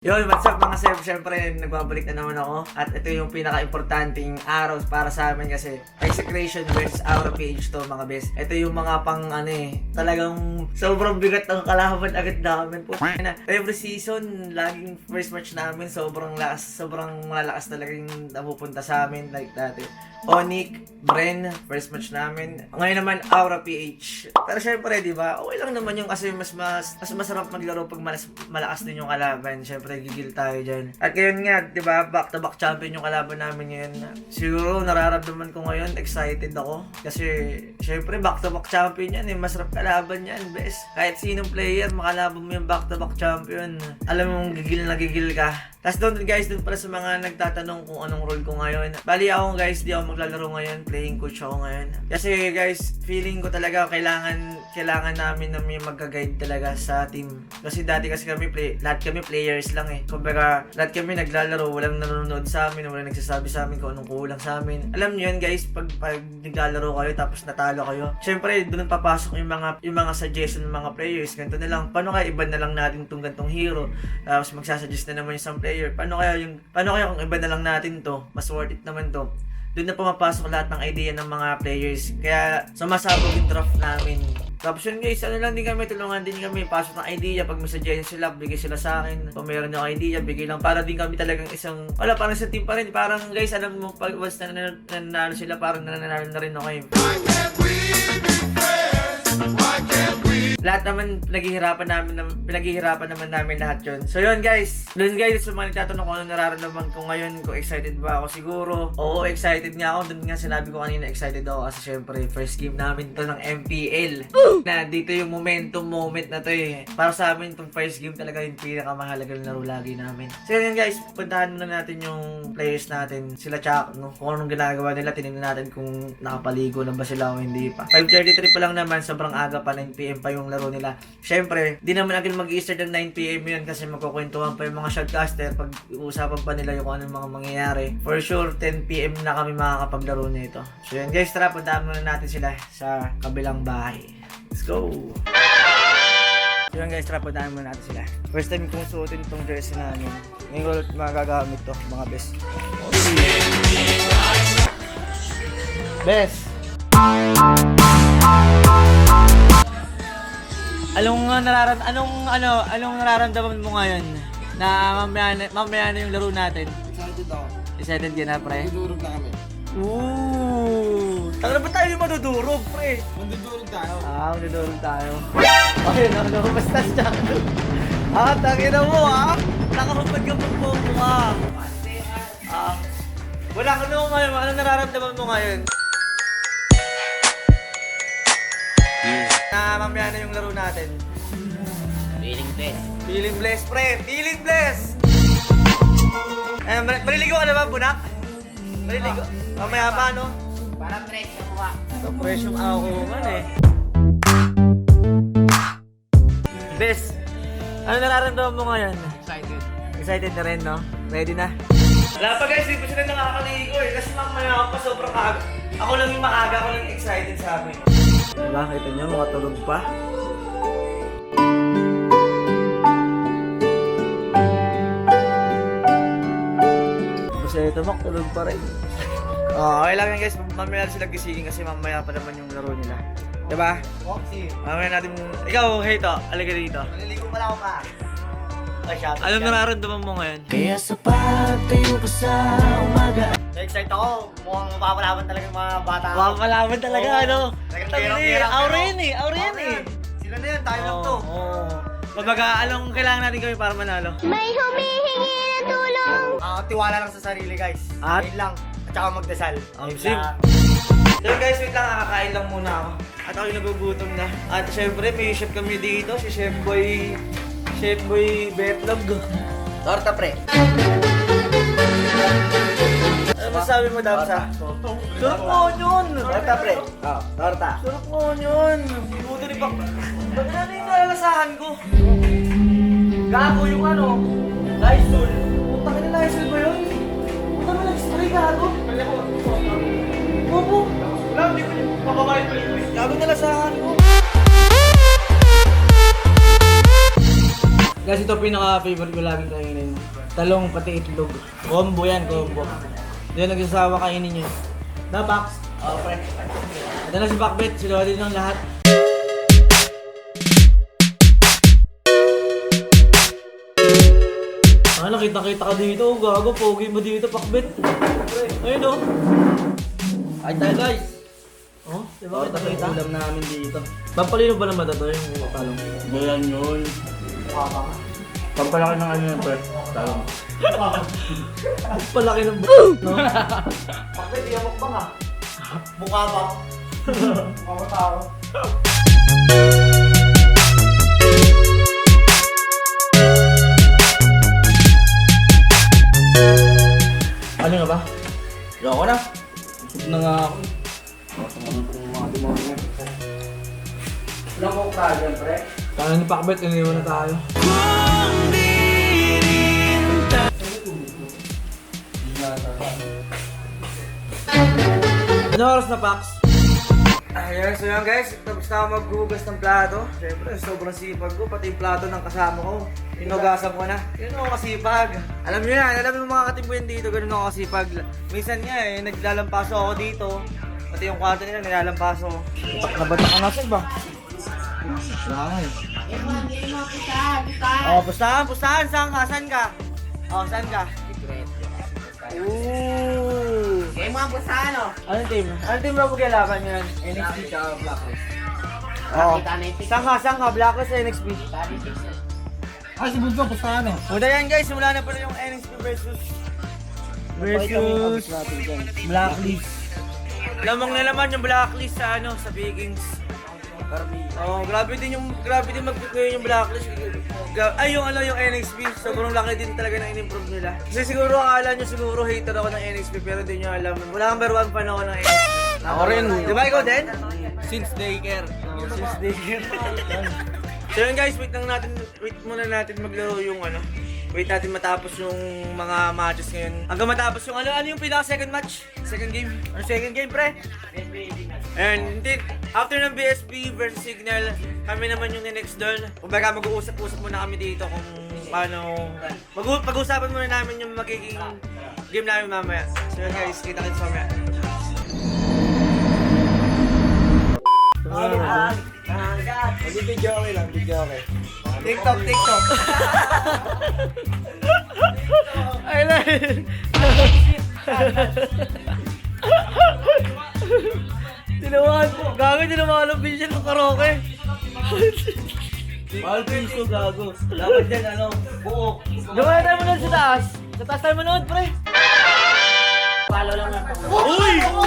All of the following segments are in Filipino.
Yun, what's up mga sir? Siyempre, nagbabalik na naman ako. At ito yung pinaka-importanting araw para sa amin kasi Execration versus Aura PH to mga best. Ito yung mga pang ano eh, talagang sobrang bigat ng kalaban agad namin. Puta na. Every season, laging first match namin, sobrang lakas, sobrang malalakas talaga yung napupunta sa amin like dati. Onic, Bren, first match namin. Ngayon naman, Aura PH. Pero syempre, di ba, okay lang naman yung kasi mas, mas, mas masarap maglaro pag malas, malakas din yung kalaban. Syempre, gigil tayo dyan. At ngayon nga, di ba, back-to-back champion yung kalaban namin ngayon. Siguro, nararamdaman ko ngayon, excited ako. Kasi, syempre, back-to-back champion yan eh. Masarap kalaban yan, best. Kahit sinong player, makalaban mo yung back-to-back champion. Alam mo, gigil na gigil ka. Tapos doon guys, doon para sa mga nagtatanong kung anong role ko ngayon. Bali ako guys, di ako maglalaro ngayon. Playing coach ako ngayon. Kasi guys, feeling ko talaga kailangan kailangan namin na may magka-guide talaga sa team. Kasi dati kasi kami play, lahat kami players lang eh. Kumbaga, lahat kami naglalaro, walang nanonood sa amin, walang nagsasabi sa amin kung anong kulang sa amin. Alam niyo yun guys, pag, pag naglalaro kayo tapos natalo kayo, syempre doon papasok yung mga yung mga suggestion ng mga players. Ganito na lang, paano kaya iba na lang natin tong gantong hero? Tapos magsasuggest na naman yung isang player. Paano kaya yung paano kaya kung iba na lang natin to? Mas worth it naman to. Doon na pumapasok lahat ng idea ng mga players. Kaya sumasabog yung draft namin. Tapos yun guys, ano lang din kami, tulungan din kami, pasok ng idea, pag may suggestion sila, bigay sila sa akin. Kung meron yung idea, bigay lang, para din kami talagang isang, wala, parang sa team pa rin, parang guys, alam mo, pag once na nanalo, sila, parang nananalo na rin ako eh. Lahat naman pinaghihirapan namin nam- pinaghihirapan naman namin lahat 'yon. So yun guys. Doon guys sa mga nagtatanong kung ano nararamdaman ko ngayon, kung excited ba ako siguro. Oo, excited nga ako. Doon nga sinabi ko kanina excited ako kasi syempre first game namin to ng MPL. Na dito yung momentum moment na to eh. Para sa amin tong first game talaga yung pinakamahalagang laro lagi namin. So yun guys, puntahan muna natin yung players natin. Sila Chak, no? Kung anong ginagawa nila, tinignan natin kung nakapaligo na ba sila o hindi pa. 5.33 pa lang naman, sobrang aga pa, 9pm pa yung laro nila. Siyempre, di naman agad mag-i-start ng 9pm yun kasi magkukwentuhan pa yung mga shotcaster pag uusapan pa nila yung kung anong mga mangyayari. For sure, 10pm na kami makakapaglaro nito. So yun guys, tara, puntahan muna natin sila sa kabilang bahay. Let's go! So yun guys, tara, puntahan muna natin sila. First time kong suotin itong jersey namin. Ngayon ko magagamit to, mga best. Best! Anong nararam anong ano anong nararamdaman mo ngayon na mamaya na, mamaya na yung laro natin? Excited ako. Excited ka na, pre? Mandudurog na kami. Ooh! Tara ba tayo madudurog, pre? Mandudurog tayo. Ah, madudurog tayo. Okay, no, no, basta siya. Ah, tangin na mo, ah. Nakahupad ka pag mo ka. Ah, wala ka naman ngayon. Anong nararamdaman mo ngayon? Na mamaya na yung laro natin. Feeling blessed. Feeling blessed, pre! Feeling blessed! Eh, maliligo ka na ba, bunak? Maliligo? Mamaya pa, no? Parang tres sa mukha. Ito, presyong ako man eh. Bes, ano nararamdaman mo ngayon? Excited. Excited na rin, no? Ready na? Wala pa guys, hindi pa sila nakakaligo eh. Kasi mamaya ako pa sobrang aga. Ako lang yung maaga, ako lang yung excited sa amin. Diba, kita nyo, makatulog pa. Kasi ito, makatulog pa rin. Oh, okay lang yan guys, mamaya sila gisingin kasi mamaya pa naman yung laro nila. Diba? Foxy. Mamaya natin, ikaw, Heito, alagay dito. Maliligo pa lang ako pa. Oh, Anong nararamdaman mo ngayon? Kaya sa pagtayo ko sa umaga Excited ako. Mukhang mapapalaban talaga yung mga bata. Makakalaban talaga, Oo. ano? Talagang aura pero- yan eh, aura eh. Sila na yan, tayo lang to. Oo. oo. Kumbaga, anong kailangan natin gawin para manalo? May humihingi ng tulong. Ah, tiwala lang sa sarili guys. At? Ayun lang. At saka magdasal. Ang Ayun sim. lang. So guys, wait lang, kakakain lang muna ako. At ako yung nagugutom na. At syempre, may chef kami dito, si Chef Boy... Chef Boy Betlog. Torta pre. Ano masabi mo, Damsa? Sarap mo yun! Torta pre. Oh, torta. Sarap mo yun! Buto ni Pak... Ba't na yung nalalasahan ko? Gago yung ano? Lysol. Putang ina Lysol ba yun? Putang ina nag-spray gago? Bobo! Wala, hindi ko yung papabayad pa rin. Gago nalasahan ko. Guys, ito pinaka-favorite ko laging kainin. talong, pati itlog. Combo yan, combo. Na nagsasawa kainin yun. Na, Pax? Oo, pre. Ito na si Bakbet, sila din ng lahat. Ah, nakita-kita ka dito. Gago, pogi mo dito, Pakbet. Ayun oh. Ay tayo guys. Oh, di ba kita kita? ulam namin dito. Pampalino ba naman ito yung talong? Ganyan yun. Pampalaki ng ano yun, pre. Talong. Palaki ng b***, no? Bakit di amok bang ah? Mukha ba? Mukha mo tao. Ano nga ba? Yoko na. Busog na nga ako. Ilang kong tayo dyan, pre? Kaya ni Pakbet, iniwan na tayo. Ano oras na, Pax? Ayan, so yan guys, tapos na ako maghugas ng plato. Siyempre, sobrang sipag ko, pati yung plato ng kasama ko. Inugasan ko na. Yun ako kasipag. Alam niyo yan, alam niyo mga katimbuyan dito, ganun ako kasipag. Minsan nga eh, naglalampaso ako dito. Pati yung kwarto nila, nilalampaso. Batak na batak ang nasa ba? Wala nga eh. Oh, pustahan, pustahan. Saan ka? Saan ka? Oh, saan ka? Ooh. Game mga busa, ano? Anong team? Anong team ba maglalaban yun? NXT tsaka Blacklist. Yung Saan ka? Saan ka? Blacklist o NXP? Ah, si Bunso, pustahan eh. Muna yan guys, simula na pala yung NXP versus versus Blacklist. Lamang na laman yung Blacklist sa ano, sa Vikings. Oh, grabe din yung grabe din mag yung Blacklist. Gra- Ay, yung ano yung NXP, sobrang laki din talaga ng in-improve nila. Kasi siguro akala nyo siguro hater ako ng NXP pero hindi nyo alam. Wala number one fan ako ng NXP. Ako rin. Di ba ikaw din? Since daycare. Oh, since day here. so yun guys, wait lang natin, wait muna natin maglaro yung ano. Wait natin matapos yung mga matches ngayon. Hanggang matapos yung ano, ano yung pinaka second match? Second game? Ano second game, pre? And hindi, after ng BSB versus Signal, kami naman yung next doon. Kumbaga mag-uusap-usap muna kami dito kung paano, mag- pag-usapan muna namin yung magiging game namin mamaya. So yun guys, kita-kits mamaya. Video okay lang, video okay. TikTok, TikTok. Ay, lai. Tinawahan Gago, tinawahan ng vision ng karaoke. Mahal piso, gago. Dapat yan, ano, buo. Gawin tayo manood sa taas. Sa taas tayo manood, pre. Follow lang na. Uy! Gago,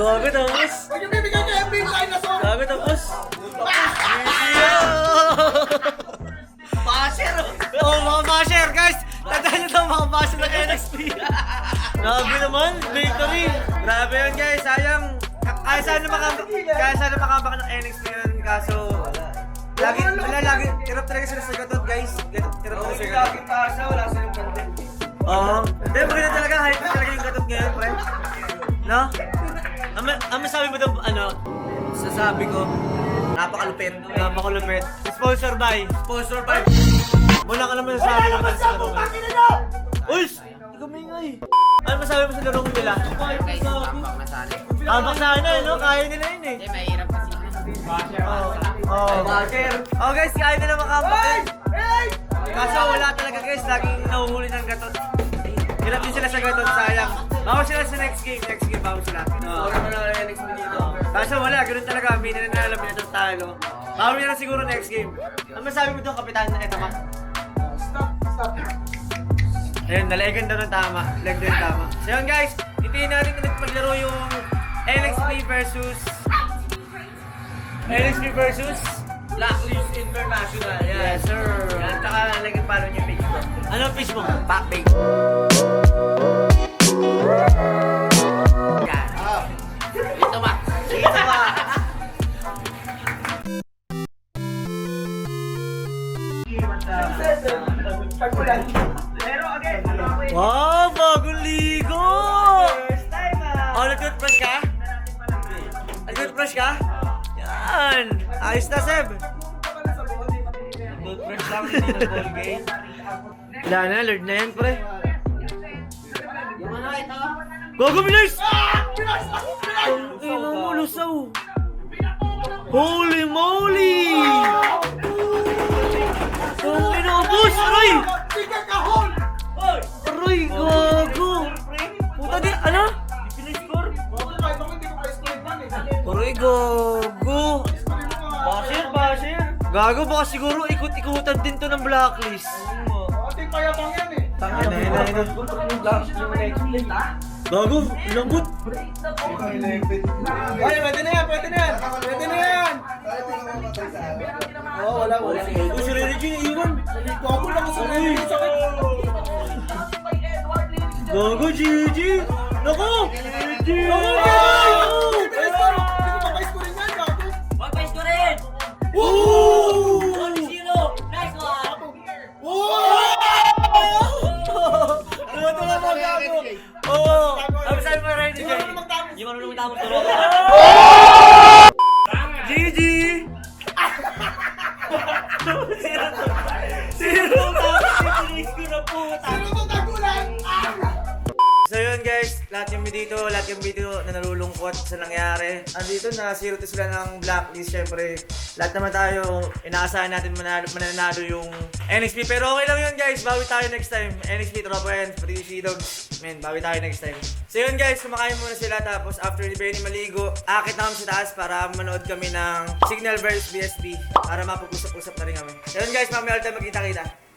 Gago, tapos. Huwag bibigay kay MP yung dinosaur. Gago, tapos. Basher! Oh, mga basher, guys! Tandaan nyo daw mga basher ng NXT. Grabe naman, victory! Grabe yun, guys. Sayang. Kaya sana makambak, kaya sana makambak ng NXT yun, kaso... Lagi, wala, lagi, tirap talaga sila sa gatot, guys. Tirap talaga sa gatot. tasa, wala silang content. Oo. Hindi, maganda talaga, hype talaga yung gatot ngayon, pre. No? Ang, ma- ang masabi mo daw, ano, sasabi ko, napakalupit. Napakalupit. Sponsor by. Sponsor by. Muna ka naman sasabi mo sa laro. Uy! Ikaw maingay. Ano masabi mo sa laro nila? Tambak na sana. Tambak na ano, no? Kaya nila yun eh. Hindi, mahirap kasi. Oh, oh. Oh guys, kaya nila makambak. Kaso wala talaga guys, laging nahuhuli ng gatot. Hirap din sila sa gatot, sayang. Bago sila sa next game, next game bago sila. Oh. Kaso wala, ganun talaga, hindi na nila alam nila talo. Bago nila siguro next game. Ano masabi mo doon, kapitan na ito ma? Stop, stop. Ayun, nalaigan daw ng tama. Leg din tama. So yun guys, hintayin natin ulit maglaro yung NXP versus NXP versus Blacklist International. Yan. Yes, sir. Yan. Tsaka nag-follow niyo Facebook. Anong Facebook? Packbait. Yan. Oh. Ito ba? Ito ba? Pero again, Wow, bagong ligo! First time ah! Oh, nag-toothbrush ka? Nag-toothbrush ka? Yan! Ayos na, Seb! Wala na, Lord na yan, pre. Gago, Minars! Ang ina mo, lusaw! Holy moly! Ang ina mo, boss! Aray! Aray, gago! Puta di, ano? Piniscore? Bakit Gago, baka siguro ikot-ikutan din to ng blacklist. Ate payabang yan eh. Tangin na, yun. Gago, lambot! Ay, pwede na yan, pwede na yan. Pwede na yan. Oo, wala, wala. Gago, si Rene G, iwan! Gago lang sa mga sakit. Gago, Gigi! Naku! Naku, Hindi Zero! Pinis ko na puta. Sino to dito, lahat yung video na nalulungkot sa nangyari. Andito na zero to sila ng blacklist. Syempre, lahat naman tayo, inaasahan natin manalo, mananalo yung NXP. Pero okay lang yun guys, bawi tayo next time. NXP, Tropa yan, pati si. Men, bawi tayo next time. So yun guys, kumakain muna sila. Tapos after ni Benny maligo, akit na kami sa taas para manood kami ng Signal versus BSB. Para mapag-usap-usap na rin kami. So yun guys, mamaya ulit tayo magkita-kita.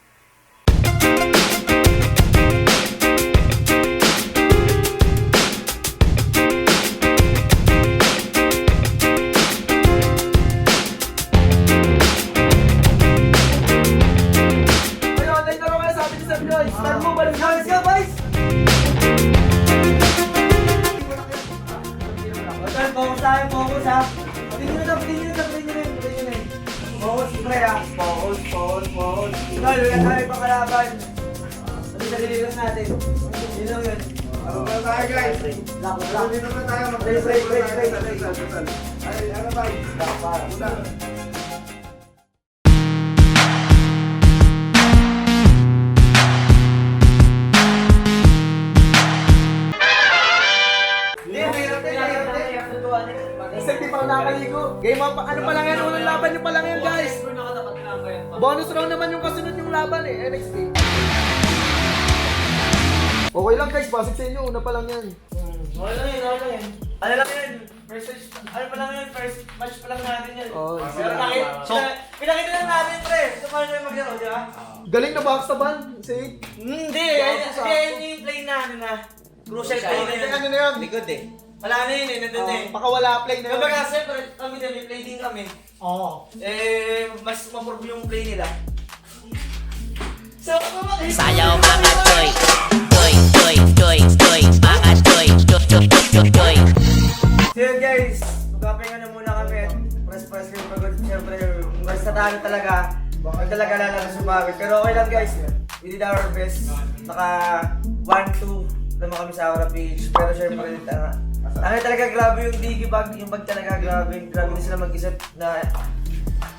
Hotel, focus tayo, focus ha. Patingin nyo na, patingin nyo na, patingin nyo na, patingin nyo na. Focus, pre ha. Focus, focus, focus. Tol, wala tayo pang kalaban. Ano sa diligang natin? Yun lang yun. Ano ba tayo, guys? Lock, lock. Hindi naman tayo Break, break, break. Ay, ano ba? Lock, para. Wala. Ako nakakaligo. Game up, ano pa lang yan, unang laban nyo pa lang yan, guys. Bonus round naman yung kasunod yung laban eh, NXT. Okay lang guys, basic sa inyo, una pa lang yan. Okay lang yun, okay lang yun. Ano lang yun? First, ano pa lang yun? First match pa lang natin yun. Oh, Pero nakita, so, pinakita lang natin, pre. Ito paano tayo maglaro, di ba? Galing na backstaban, si Hindi, ayun sa ayun ako. yung play na ano na. Crucial play na Hindi, yun. ano na yun? Likod eh. Wala na yun eh, nandun na eh. baka wala play na yun. Kumbaga, siyempre, kami din, may play din kami. Oo. Eh, mas ma-prove yung play nila. So, kumakita. Sayaw mga toy Toy, toy, toy, toy Mga toy, toy, toy, toy, toy So yun guys, magkapahinga na muna kami at press-press kayo pagod. Siyempre, basta tayo talaga, huwag talaga lalabas yung bagay. Pero okay lang guys, we did our best. Naka 1-2 naman kami sa Aura page. Pero siyempre, tanga. Ano talaga grabe yung digi bag, yung bag talaga grabe. Grabe sila mag-isip na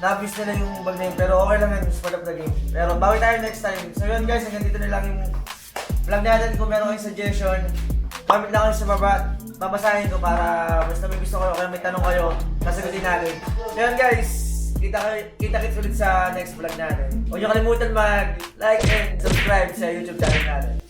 na-abuse nila yung bag na yun. Pero okay lang yun, it's part the game. Pero bawi tayo next time. So yun guys, hanggang dito na lang yung vlog natin. Kung meron kayong suggestion, comment lang kayo sa baba. Babasahin ko para basta may gusto kayo, kaya may tanong kayo, nasagutin natin. So yun guys, kita kita kits ulit sa next vlog natin. Huwag niyo kalimutan mag-like and subscribe sa YouTube channel natin.